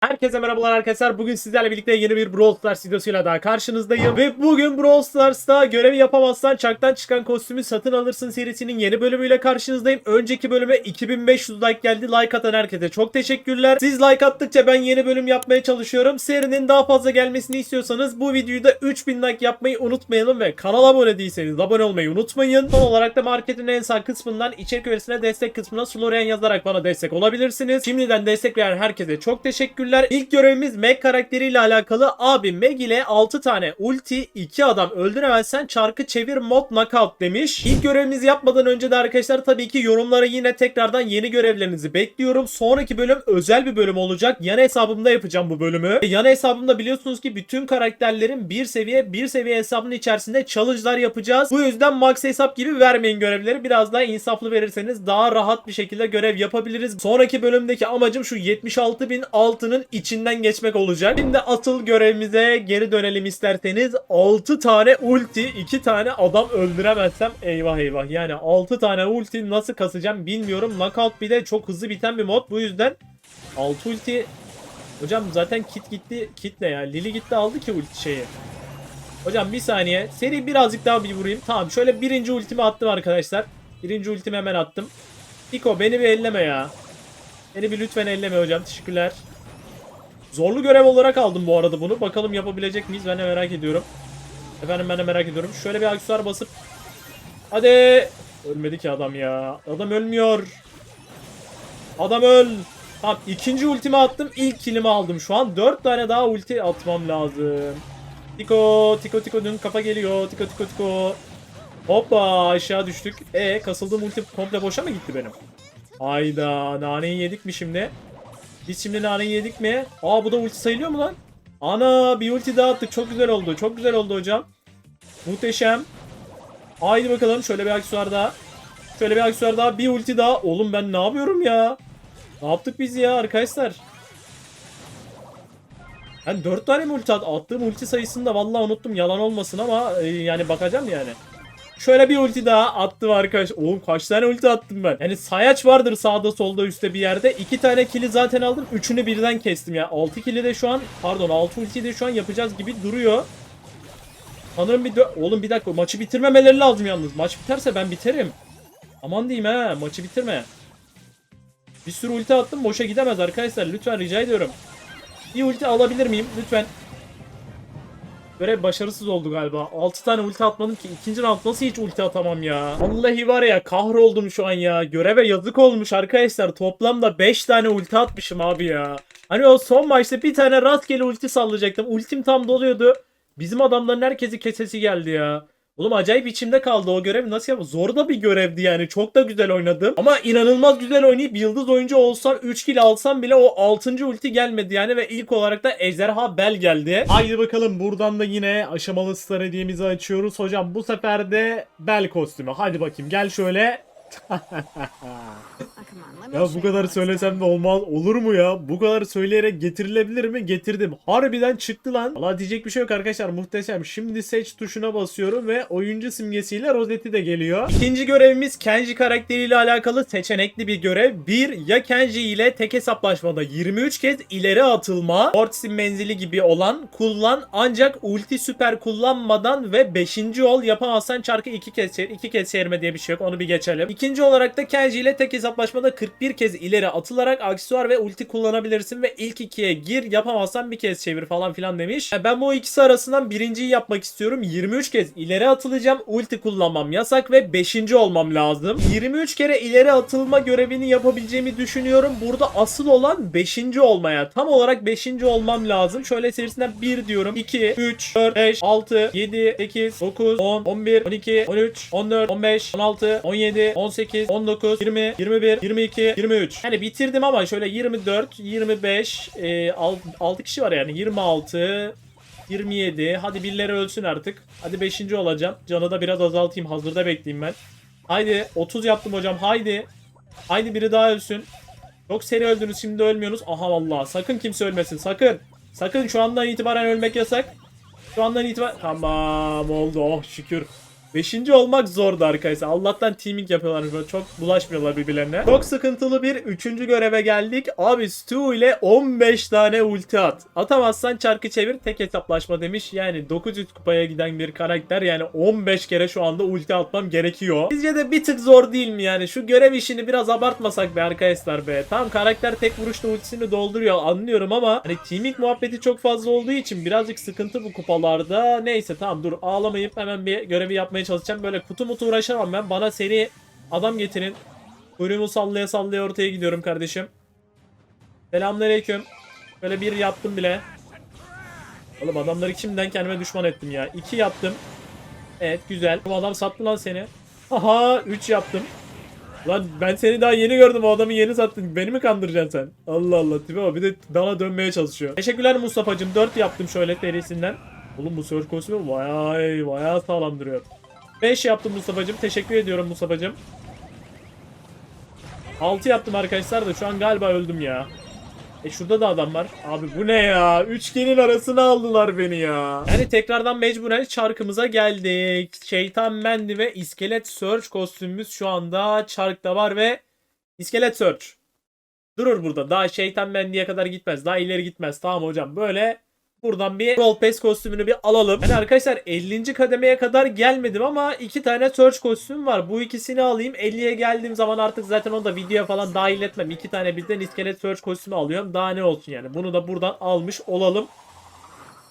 Herkese merhabalar arkadaşlar. Bugün sizlerle birlikte yeni bir Brawl Stars videosuyla daha karşınızdayım. Ve bugün Brawl Stars'ta görevi yapamazsan çaktan çıkan kostümü satın alırsın serisinin yeni bölümüyle karşınızdayım. Önceki bölüme 2500 like geldi. Like atan herkese çok teşekkürler. Siz like attıkça ben yeni bölüm yapmaya çalışıyorum. Serinin daha fazla gelmesini istiyorsanız bu videoyu da 3000 like yapmayı unutmayalım ve kanala abone değilseniz abone olmayı unutmayın. Son olarak da marketin en sağ kısmından içerik öğresine destek kısmına Florian yazarak bana destek olabilirsiniz. Şimdiden destek veren herkese çok teşekkürler. İlk görevimiz Meg karakteriyle alakalı. Abi Meg ile 6 tane ulti 2 adam öldüremezsen çarkı çevir mod knockout demiş. İlk görevimizi yapmadan önce de arkadaşlar tabii ki yorumlara yine tekrardan yeni görevlerinizi bekliyorum. Sonraki bölüm özel bir bölüm olacak. Yan hesabımda yapacağım bu bölümü. E, Yan hesabımda biliyorsunuz ki bütün karakterlerin bir seviye bir seviye hesabının içerisinde challenge'lar yapacağız. Bu yüzden max hesap gibi vermeyin görevleri. Biraz daha insaflı verirseniz daha rahat bir şekilde görev yapabiliriz. Sonraki bölümdeki amacım şu 76.000 altının içinden geçmek olacak. Şimdi asıl görevimize geri dönelim isterseniz. 6 tane ulti 2 tane adam öldüremezsem eyvah eyvah. Yani 6 tane ulti nasıl kasacağım bilmiyorum. Knockout bir de çok hızlı biten bir mod. Bu yüzden 6 ulti Hocam zaten kit gitti. Kit ne ya? Lili gitti aldı ki ulti şeyi. Hocam bir saniye. Seri birazcık daha bir vurayım. Tamam şöyle birinci ultimi attım arkadaşlar. Birinci ultimi hemen attım. Piko beni bir elleme ya. Beni bir lütfen elleme hocam. Teşekkürler. Zorlu görev olarak aldım bu arada bunu. Bakalım yapabilecek miyiz? Ben de merak ediyorum. Efendim ben de merak ediyorum. Şöyle bir aksesuar basıp. Hadi. Ölmedi ki adam ya. Adam ölmüyor. Adam öl. Tamam ikinci ultimi attım. İlk kilimi aldım. Şu an 4 tane daha ulti atmam lazım. Tiko, tiko, tiko dün kafa geliyor. Tiko, tiko, tiko. Hoppa aşağı düştük. E kasıldığım ulti komple boşa mı gitti benim? Hayda naneyi yedik mi şimdi? Biz şimdi naneyi yedik mi? Aa bu da ulti sayılıyor mu lan? Ana bir ulti daha attık. Çok güzel oldu. Çok güzel oldu hocam. Muhteşem. Haydi bakalım şöyle bir aksesuar daha. Şöyle bir aksesuar daha. Bir ulti daha. Oğlum ben ne yapıyorum ya? Ne yaptık biz ya arkadaşlar? Ben 4 tane mi ulti at attığım ulti sayısını da vallahi unuttum yalan olmasın ama e, yani bakacağım yani. Şöyle bir ulti daha attım arkadaş. Oğlum kaç tane ulti attım ben. Yani sayaç vardır sağda solda üstte bir yerde. 2 tane kili zaten aldım. Üçünü birden kestim ya. 6 kili de şu an pardon 6 ultiyi de şu an yapacağız gibi duruyor. Sanırım bir Oğlum bir dakika maçı bitirmemeleri lazım yalnız. Maç biterse ben biterim. Aman diyeyim ha maçı bitirme. Bir sürü ulti attım boşa gidemez arkadaşlar. Lütfen rica ediyorum. Bir ulti alabilir miyim? Lütfen. Görev başarısız oldu galiba. 6 tane ulti atmadım ki. ikinci round nasıl hiç ulti atamam ya. Vallahi var ya kahroldum şu an ya. Göreve yazık olmuş arkadaşlar. Toplamda 5 tane ulti atmışım abi ya. Hani o son maçta bir tane rastgele ulti sallayacaktım. Ultim tam doluyordu. Bizim adamların herkesi kesesi geldi ya. Oğlum acayip içimde kaldı o görev nasıl yapalım? Zor da bir görevdi yani. Çok da güzel oynadım. Ama inanılmaz güzel oynayıp yıldız oyuncu olsam 3 kill alsam bile o 6. ulti gelmedi yani ve ilk olarak da Ejderha Bel geldi. Haydi bakalım buradan da yine aşamalı star hediyemizi açıyoruz. Hocam bu sefer de Bel kostümü. Hadi bakayım gel şöyle. Ya bu kadar söylesem de olmaz. Olur mu ya? Bu kadar söyleyerek getirilebilir mi? Getirdim. Harbiden çıktı lan. Valla diyecek bir şey yok arkadaşlar. Muhteşem. Şimdi seç tuşuna basıyorum ve oyuncu simgesiyle rozeti de geliyor. İkinci görevimiz Kenji karakteriyle alakalı seçenekli bir görev. Bir ya Kenji ile tek hesaplaşmada 23 kez ileri atılma. Mortis'in menzili gibi olan kullan ancak ulti süper kullanmadan ve 5. ol yapamazsan çarkı 2 kez çevir. 2 kez çevirme diye bir şey yok. Onu bir geçelim. İkinci olarak da Kenji ile tek hesaplaşmada 41 kez ileri atılarak aksesuar ve ulti kullanabilirsin ve ilk ikiye gir yapamazsan bir kez çevir falan filan demiş. Ben bu ikisi arasından birinciyi yapmak istiyorum. 23 kez ileri atılacağım. Ulti kullanmam yasak ve 5. olmam lazım. 23 kere ileri atılma görevini yapabileceğimi düşünüyorum. Burada asıl olan 5. olmaya. Tam olarak 5. olmam lazım. Şöyle serisinden 1 diyorum. 2, 3, 4, 5, 6, 7, 8, 9, 10, 11, 12, 13, 14, 15, 16, 17, 18, 19, 20, 21, 22, 23. Yani bitirdim ama şöyle 24, 25, e, 6 kişi var yani 26, 27. Hadi birileri ölsün artık. Hadi 5. olacağım. Canı da biraz azaltayım. Hazırda bekleyeyim ben. Haydi 30 yaptım hocam. Haydi. Haydi biri daha ölsün. Çok seri öldünüz şimdi ölmüyorsunuz. Aha vallahi sakın kimse ölmesin sakın. Sakın şu andan itibaren ölmek yasak. Şu andan itibaren tamam oldu oh şükür. Beşinci olmak zordu arkadaşlar. Allah'tan teaming yapıyorlar böyle çok bulaşmıyorlar birbirlerine. Çok sıkıntılı bir üçüncü göreve geldik. Abi Stu ile 15 tane ulti at. Atamazsan çarkı çevir tek hesaplaşma demiş. Yani 900 kupaya giden bir karakter yani 15 kere şu anda ulti atmam gerekiyor. Sizce de bir tık zor değil mi yani? Şu görev işini biraz abartmasak be arkadaşlar be. Tam karakter tek vuruşta ultisini dolduruyor anlıyorum ama hani teaming muhabbeti çok fazla olduğu için birazcık sıkıntı bu kupalarda. Neyse tamam dur ağlamayıp hemen bir görevi yapmaya çalışacağım. Böyle kutu mutu uğraşamam ben. Bana seri adam getirin. Kuyruğumu sallaya sallaya ortaya gidiyorum kardeşim. Selamünaleyküm. Böyle bir yaptım bile. Oğlum adamları kimden kendime düşman ettim ya. İki yaptım. Evet güzel. Bu adam sattı lan seni. Aha 3 yaptım. Lan ben seni daha yeni gördüm. O adamı yeni sattın. Beni mi kandıracaksın sen? Allah Allah. Tipe bak. Bir de bana dönmeye çalışıyor. Teşekkürler Mustafa'cım. 4 yaptım şöyle serisinden. Oğlum bu kostümü vay vay sağlam duruyor. 5 yaptım Mustafa'cım. Teşekkür ediyorum Mustafa'cım. 6 yaptım arkadaşlar da şu an galiba öldüm ya. E şurada da adam var. Abi bu ne ya? Üçgenin arasına aldılar beni ya. Yani tekrardan mecburen çarkımıza geldik. Şeytan Mendi ve İskelet Search kostümümüz şu anda çarkta var ve İskelet Search. Durur burada. Daha Şeytan Mendi'ye kadar gitmez. Daha ileri gitmez. Tamam hocam. Böyle buradan bir Roll Pass kostümünü bir alalım. Yani arkadaşlar 50. kademeye kadar gelmedim ama iki tane Search kostüm var. Bu ikisini alayım. 50'ye geldiğim zaman artık zaten onu da videoya falan dahil etmem. İki tane birden iskelet Search kostümü alıyorum. Daha ne olsun yani. Bunu da buradan almış olalım.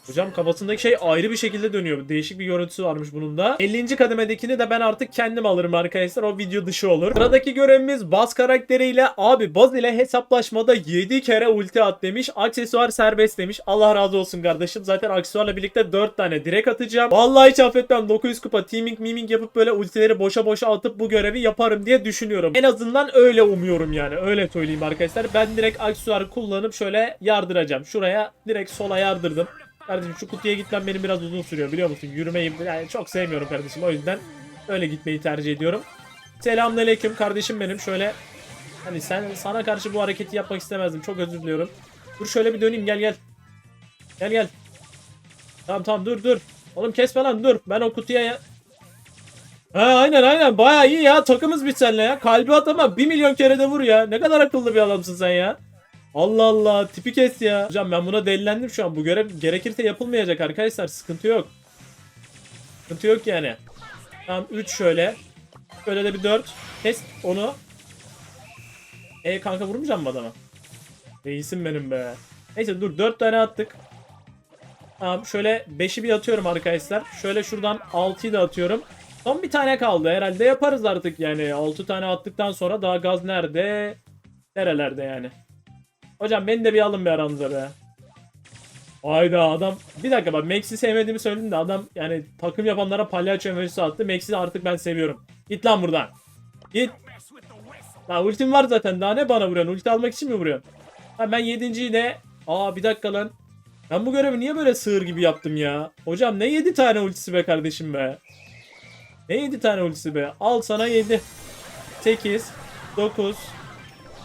Hocam kafasındaki şey ayrı bir şekilde dönüyor. Değişik bir görüntüsü varmış bunun da. 50. kademedekini de ben artık kendim alırım arkadaşlar. O video dışı olur. Sıradaki görevimiz Baz karakteriyle abi Baz ile hesaplaşmada 7 kere ulti at demiş. Aksesuar serbest demiş. Allah razı olsun kardeşim. Zaten aksesuarla birlikte 4 tane direkt atacağım. Vallahi hiç affetmem. 900 kupa teaming miming yapıp böyle ultileri boşa boşa atıp bu görevi yaparım diye düşünüyorum. En azından öyle umuyorum yani. Öyle söyleyeyim arkadaşlar. Ben direkt aksesuar kullanıp şöyle yardıracağım. Şuraya direkt sola yardırdım. Kardeşim şu kutuya gitmem benim biraz uzun sürüyor biliyor musun? Yürümeyi yani çok sevmiyorum kardeşim. O yüzden öyle gitmeyi tercih ediyorum. Selamünaleyküm kardeşim benim. Şöyle hani sen sana karşı bu hareketi yapmak istemezdim. Çok özür diliyorum. Dur şöyle bir döneyim gel gel. Gel gel. Tamam tamam dur dur. Oğlum kesme lan dur. Ben o kutuya ya... Ha aynen aynen baya iyi ya takımız biz seninle ya. Kalbi at ama 1 milyon kere de vur ya. Ne kadar akıllı bir adamsın sen ya. Allah Allah tipi kes ya. Hocam ben buna delilendim şu an. Bu görev gerekirse yapılmayacak arkadaşlar. Sıkıntı yok. Sıkıntı yok yani. Tamam 3 şöyle. Şöyle de bir 4. Kes onu. E kanka vurmayacağım mı adama? Reisim benim be. Neyse dur 4 tane attık. Tamam şöyle 5'i bir atıyorum arkadaşlar. Şöyle şuradan 6'yı da atıyorum. Son bir tane kaldı. Herhalde yaparız artık yani. 6 tane attıktan sonra daha gaz nerede? Nerelerde yani? Hocam beni de bir alın bir aranıza be. Hayda adam. Bir dakika bak Max'i sevmediğimi söyledim de adam yani takım yapanlara palyaço emojisi attı. Max'i artık ben seviyorum. Git lan buradan. Git. Lan ultim var zaten daha ne bana vuruyorsun? Ulti almak için mi vuruyorsun? Ha ben yedinciyi de... Aa bir dakika lan. Ben bu görevi niye böyle sığır gibi yaptım ya? Hocam ne 7 tane ultisi be kardeşim be? Ne 7 tane ultisi be? Al sana 7. 8, 9,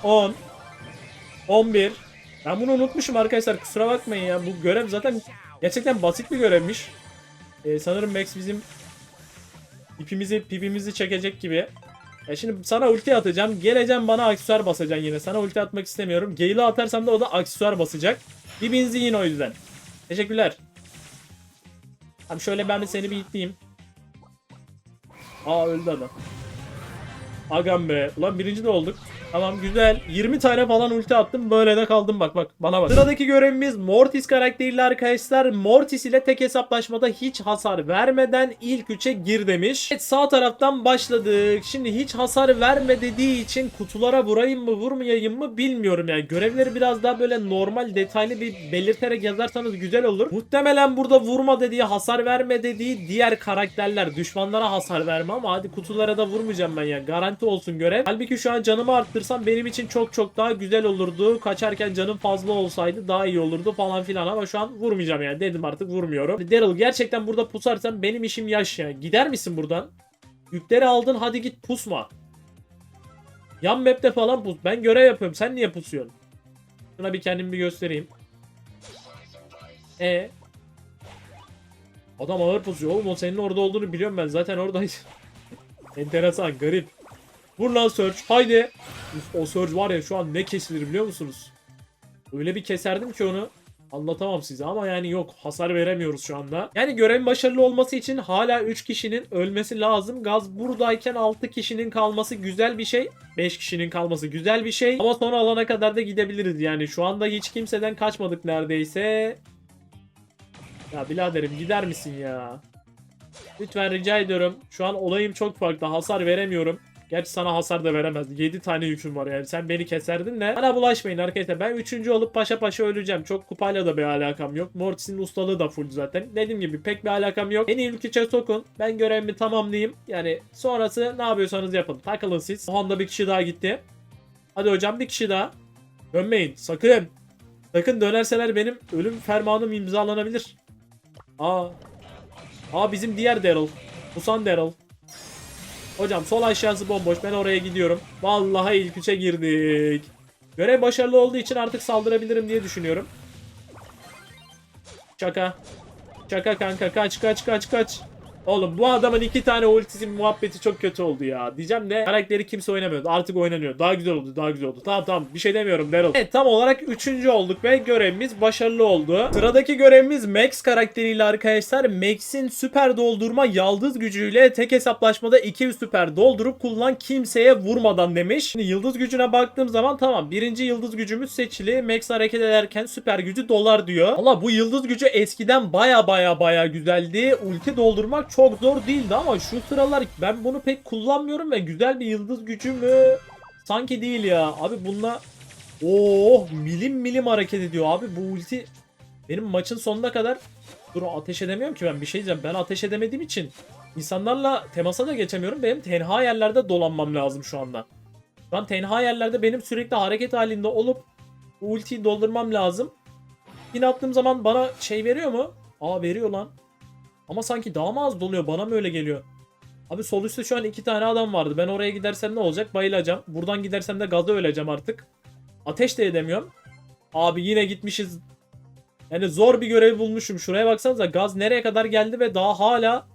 10, 11. Ben bunu unutmuşum arkadaşlar kusura bakmayın ya. Bu görev zaten gerçekten basit bir görevmiş. Ee, sanırım Max bizim ipimizi pipimizi çekecek gibi. Ya şimdi sana ulti atacağım. Geleceğim bana aksesuar basacaksın yine. Sana ulti atmak istemiyorum. Gale'ı atarsam da o da aksesuar basacak. Bir benzin o yüzden. Teşekkürler. Abi şöyle ben de seni bir itleyeyim. Aa öldü adam. Agam be. Ulan birinci de olduk. Tamam güzel. 20 tane falan ulti attım. Böyle de kaldım bak bak. Bana bak. Sıradaki görevimiz Mortis karakteriyle arkadaşlar. Mortis ile tek hesaplaşmada hiç hasar vermeden ilk 3'e gir demiş. Evet sağ taraftan başladık. Şimdi hiç hasar verme dediği için kutulara vurayım mı vurmayayım mı bilmiyorum yani. Görevleri biraz daha böyle normal detaylı bir belirterek yazarsanız güzel olur. Muhtemelen burada vurma dediği hasar verme dediği diğer karakterler. Düşmanlara hasar verme ama hadi kutulara da vurmayacağım ben ya. Garanti olsun görev. Halbuki şu an canımı arttırsam benim için çok çok daha güzel olurdu. Kaçarken canım fazla olsaydı daha iyi olurdu falan filan ama şu an vurmayacağım yani. Dedim artık vurmuyorum. Daryl gerçekten burada pusarsan benim işim yaş ya. Gider misin buradan? Yükleri aldın hadi git pusma. Yan map'te falan pus. Ben görev yapıyorum. Sen niye pusuyorsun? Şuna bir kendimi bir göstereyim. E Adam ağır pusuyor. Oğlum o senin orada olduğunu biliyorum ben. Zaten oradaydı. Enteresan, garip. Vur lan Surge. Haydi. Uf, o Surge var ya şu an ne kesilir biliyor musunuz? Öyle bir keserdim ki onu. Anlatamam size ama yani yok hasar veremiyoruz şu anda. Yani görevin başarılı olması için hala 3 kişinin ölmesi lazım. Gaz buradayken 6 kişinin kalması güzel bir şey. 5 kişinin kalması güzel bir şey. Ama son alana kadar da gidebiliriz yani. Şu anda hiç kimseden kaçmadık neredeyse. Ya biraderim gider misin ya? Lütfen rica ediyorum. Şu an olayım çok farklı. Hasar veremiyorum. Gerçi sana hasar da veremez. 7 tane yüküm var yani. Sen beni keserdin de. Bana bulaşmayın arkadaşlar. Ben 3. olup paşa paşa öleceğim. Çok kupayla da bir alakam yok. Mortis'in ustalığı da full zaten. Dediğim gibi pek bir alakam yok. Beni ülküçe sokun. Ben görevimi tamamlayayım. Yani sonrası ne yapıyorsanız yapın. Takılın siz. O anda bir kişi daha gitti. Hadi hocam bir kişi daha. Dönmeyin. Sakın. Sakın dönerseler benim ölüm fermanım imzalanabilir. Aa. Aa bizim diğer Daryl. Musan Daryl. Hocam sol aşağısı bomboş. Ben oraya gidiyorum. Vallahi ilk üçe girdik. Görev başarılı olduğu için artık saldırabilirim diye düşünüyorum. Şaka. Şaka kanka kaç kaç kaç kaç. Oğlum bu adamın iki tane ultisi muhabbeti çok kötü oldu ya. Diyeceğim de karakteri kimse oynamıyordu. Artık oynanıyor. Daha güzel oldu daha güzel oldu. Tamam tamam bir şey demiyorum Daryl. Evet tam olarak üçüncü olduk ve görevimiz başarılı oldu. Sıradaki görevimiz Max karakteriyle arkadaşlar. Max'in süper doldurma yıldız gücüyle tek hesaplaşmada iki süper doldurup kullan kimseye vurmadan demiş. Şimdi yıldız gücüne baktığım zaman tamam birinci yıldız gücümüz seçili. Max hareket ederken süper gücü dolar diyor. Allah bu yıldız gücü eskiden baya baya baya güzeldi. Ulti doldurmak çok zor değildi ama şu sıralar ben bunu pek kullanmıyorum ve güzel bir yıldız gücü mü? Sanki değil ya. Abi bununla Oh milim milim hareket ediyor abi bu ulti benim maçın sonuna kadar dur ateş edemiyorum ki ben bir şey diyeceğim ben ateş edemediğim için insanlarla temasa da geçemiyorum benim tenha yerlerde dolanmam lazım şu anda. Şu an tenha yerlerde benim sürekli hareket halinde olup ultiyi doldurmam lazım. Yine attığım zaman bana şey veriyor mu? Aa veriyor lan. Ama sanki daha mı az doluyor bana mı öyle geliyor? Abi sol üstte şu an iki tane adam vardı. Ben oraya gidersem ne olacak? Bayılacağım. Buradan gidersem de gazda öleceğim artık. Ateş de edemiyorum. Abi yine gitmişiz. Yani zor bir görev bulmuşum. Şuraya baksanıza gaz nereye kadar geldi ve daha hala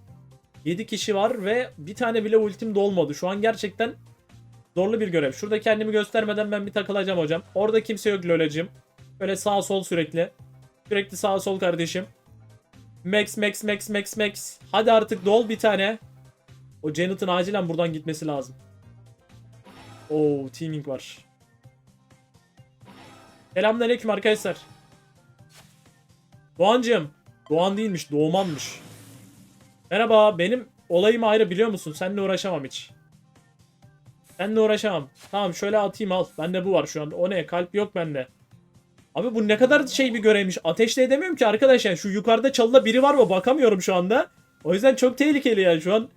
7 kişi var ve bir tane bile ultim dolmadı. Şu an gerçekten zorlu bir görev. Şurada kendimi göstermeden ben bir takılacağım hocam. Orada kimse yok lolacım. Böyle sağ sol sürekli. Sürekli sağ sol kardeşim. Max max max max max. Hadi artık dol bir tane. O Janet'ın acilen buradan gitmesi lazım. Oo teaming var. Selamünaleyküm arkadaşlar. Doğancığım. Doğan değilmiş, Doğmanmış. Merhaba, benim olayım ayrı biliyor musun? Seninle uğraşamam hiç. Seninle uğraşamam. Tamam şöyle atayım al. Bende bu var şu anda. O ne? Kalp yok bende. Abi bu ne kadar şey bir görevmiş. Ateşle edemiyorum ki arkadaşlar. Şu yukarıda çalıda biri var mı? Bakamıyorum şu anda. O yüzden çok tehlikeli yani şu an.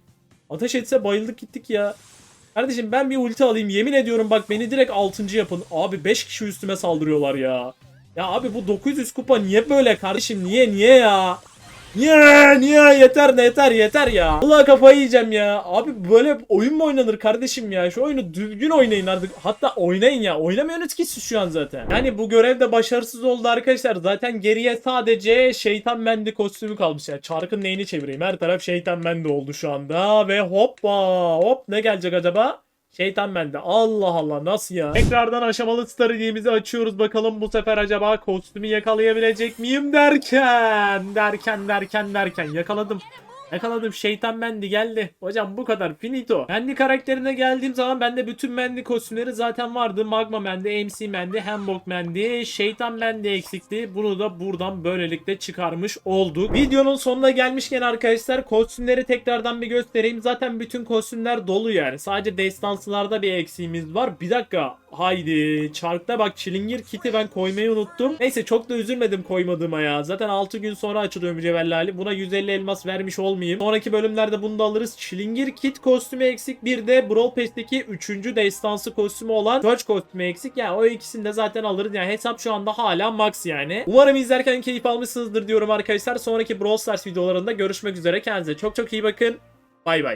Ateş etse bayıldık gittik ya. Kardeşim ben bir ulti alayım. Yemin ediyorum bak beni direkt 6. yapın. Abi 5 kişi üstüme saldırıyorlar ya. Ya abi bu 900 kupa niye böyle kardeşim? Niye niye ya? Niye niye yeter ne yeter yeter ya. Allah kafayı yiyeceğim ya. Abi böyle oyun mu oynanır kardeşim ya? Şu oyunu düzgün oynayın artık. Hatta oynayın ya. Oynamıyorsunuz ki şu an zaten. Yani bu görev de başarısız oldu arkadaşlar. Zaten geriye sadece şeytan mendi kostümü kalmış ya. Çarkın neyini çevireyim? Her taraf şeytan mendi oldu şu anda. Ve hoppa hop ne gelecek acaba? Şeytan bende. Allah Allah nasıl ya? Tekrardan aşamalı strategimizi açıyoruz. Bakalım bu sefer acaba kostümü yakalayabilecek miyim derken derken derken derken yakaladım. Yakaladım şeytan Mendi geldi. Hocam bu kadar finito. Mendi karakterine geldiğim zaman bende bütün Mendi kostümleri zaten vardı. Magma Mendi, MC Mendi, Hambok Mendi, Şeytan Mendi eksikti. Bunu da buradan böylelikle çıkarmış olduk. Videonun sonuna gelmişken arkadaşlar kostümleri tekrardan bir göstereyim. Zaten bütün kostümler dolu yani. Sadece destansılarda bir eksiğimiz var. Bir dakika. Haydi. Çarkta bak çilingir kiti ben koymayı unuttum. Neyse çok da üzülmedim koymadığıma ya. Zaten 6 gün sonra açılıyor mücevherli hali. Buna 150 elmas vermiş olmayayım. Sonraki bölümlerde bunu da alırız. Çilingir kit kostümü eksik. Bir de Brawl Pass'teki 3. destansı kostümü olan Search kostümü eksik. Yani o ikisini de zaten alırız. Yani hesap şu anda hala max yani. Umarım izlerken keyif almışsınızdır diyorum arkadaşlar. Sonraki Brawl Stars videolarında görüşmek üzere. Kendinize çok çok iyi bakın. Bay bay.